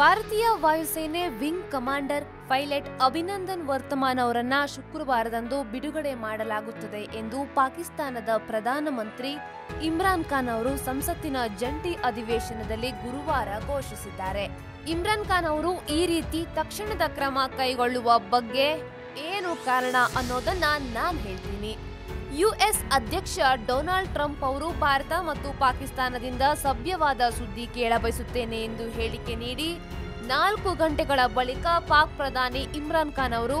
ಭಾರತೀಯ ವಾಯುಸೇನೆ wing commander pilot Abhinandan Varthaman ಅವರನ್ನ ಶುಕ್ರವಾರದಂದು ಬಿಡುಗಡೆ ಮಾಡಲಾಗುತ್ತದೆ ಎಂದು ಪಾಕಿಸ್ತಾನದ ಪ್ರಧಾನಮಂತ್ರಿ ಇಮ್ರಾನ್ ಖಾನ್ ಅವರು ಸಂಸತ್ತಿನ ಜಂಟಿ ಅಧಿವೇಶನದಲ್ಲಿ ಗುರುವಾರ ಘೋಷಿಸಿದ್ದಾರೆ. ಇಮ್ರಾನ್ ಖಾನ್ ಅವರು ಈ ರೀತಿ ತಕ್ಷಣದ ಕ್ರಮ ಕೈಗೊಳ್ಳುವ ಬಗ್ಗೆ ಏನು ಕಾರಣ ಅನ್ನೋದನ್ನ ನಾನು ಹೇಳ್ತೀನಿ. ಯುಎಸ್ ಅಧ್ಯಕ್ಷ ಡೊನಾಲ್ಡ್ ಟ್ರಂಪ್ ಅವರು ಭಾರತ ಮತ್ತು ಪಾಕಿಸ್ತಾನದಿಂದ ಸಭ್ಯವಾದ ಸುದ್ದಿ ಕೇಳಬಯಸುತ್ತೇನೆ ಎಂದು ಹೇಳಿಕೆ ನೀಡಿ ನಾಲ್ಕು ಗಂಟೆಗಳ ಬಳಿಕ ಪಾಕ್ ಪ್ರಧಾನಿ ಇಮ್ರಾನ್ ಖಾನ್ ಅವರು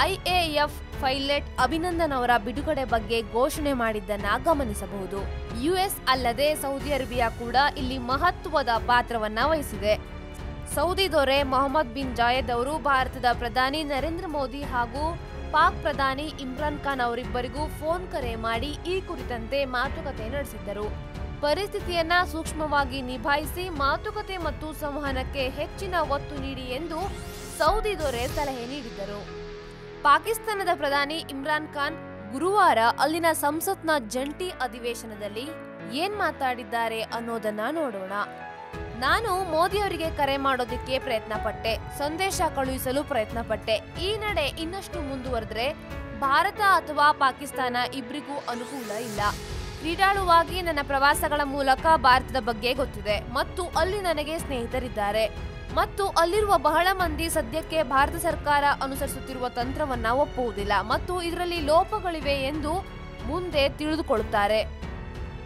ಐಎಎಫ್ ಪೈಲಟ್ ಅಭಿನಂದನ್ ಅವರ ಬಿಡುಗಡೆ ಬಗ್ಗೆ ಘೋಷಣೆ ಮಾಡಿದ್ದನ್ನ ಗಮನಿಸಬಹುದು. ಯುಎಸ್ ಅಲ್ಲದೆ ಸೌದಿ ಅರೇಬಿಯಾ ಕೂಡ ಇಲ್ಲಿ ಮಹತ್ವದ ಪಾತ್ರವನ್ನ ವಹಿಸಿದೆ. ಸೌದಿ ದೊರೆ ಮೊಹಮ್ಮದ್ ಬಿನ್ ಜಾಯದ್ ಅವರು ಭಾರತದ ಪ್ರಧಾನಿ ನರೇಂದ್ರ ಮೋದಿ ಹಾಗೂ ಪಾಕ್ ಪ್ರಧಾನಿ ಇಮ್ರಾನ್ ಖಾನ್ ಅವರಿಬ್ಬರಿಗೂ ಫೋನ್ ಕರೆ ಮಾಡಿ ಈ ಕುರಿತಂತೆ ಮಾತುಕತೆ ನಡೆಸಿದ್ದರು. ಪರಿಸ್ಥಿತಿಯನ್ನ ಸೂಕ್ಷ್ಮವಾಗಿ ನಿಭಾಯಿಸಿ ಮಾತುಕತೆ ಮತ್ತು ಸಂವಹನಕ್ಕೆ ಹೆಚ್ಚಿನ ಒತ್ತು ನೀಡಿ ಎಂದು ಸೌದಿ ದೊರೆ ಸಲಹೆ ನೀಡಿದ್ದರು. ಪಾಕಿಸ್ತಾನದ ಪ್ರಧಾನಿ ಇಮ್ರಾನ್ ಖಾನ್ ಗುರುವಾರ ಅಲ್ಲಿನ ಸಂಸತ್ನ ಜಂಟಿ ಅಧಿವೇಶನದಲ್ಲಿ ಏನ್ ಮಾತಾಡಿದ್ದಾರೆ ಅನ್ನೋದನ್ನ ನೋಡೋಣ. ನಾನು ಮೋದಿಯವರಿಗೆ ಕರೆ ಮಾಡೋದಿಕ್ಕೆ ಪ್ರಯತ್ನ ಪಟ್ಟೆ ಸಂದೇಶ ಕಳುಹಿಸಲು ಪ್ರಯತ್ನ ಪಟ್ಟೆ ಈ ನಡೆ ಇನ್ನಷ್ಟು ಮುಂದುವರೆದ್ರೆ ಭಾರತ ಅಥವಾ ಪಾಕಿಸ್ತಾನ ಇಬ್ಬರಿಗೂ ಅನುಕೂಲ ಇಲ್ಲ. ಕ್ರೀಡಾಳುವಾಗಿ ನನ್ನ ಪ್ರವಾಸಗಳ ಮೂಲಕ ಭಾರತದ ಬಗ್ಗೆ ಗೊತ್ತಿದೆ. ಮತ್ತು ಅಲ್ಲಿ ನನಗೆ ಸ್ನೇಹಿತರಿದ್ದಾರೆ. ಮತ್ತು ಅಲ್ಲಿರುವ ಬಹಳ ಮಂದಿ ಸದ್ಯಕ್ಕೆ ಭಾರತ ಸರ್ಕಾರ ಅನುಸರಿಸುತ್ತಿರುವ ತಂತ್ರವನ್ನ ಒಪ್ಪುವುದಿಲ್ಲ. ಮತ್ತು ಇದರಲ್ಲಿ ಲೋಪಗಳಿವೆ ಎಂದು ಮುಂದೆ ತಿಳಿದುಕೊಳ್ಳುತ್ತಾರೆ.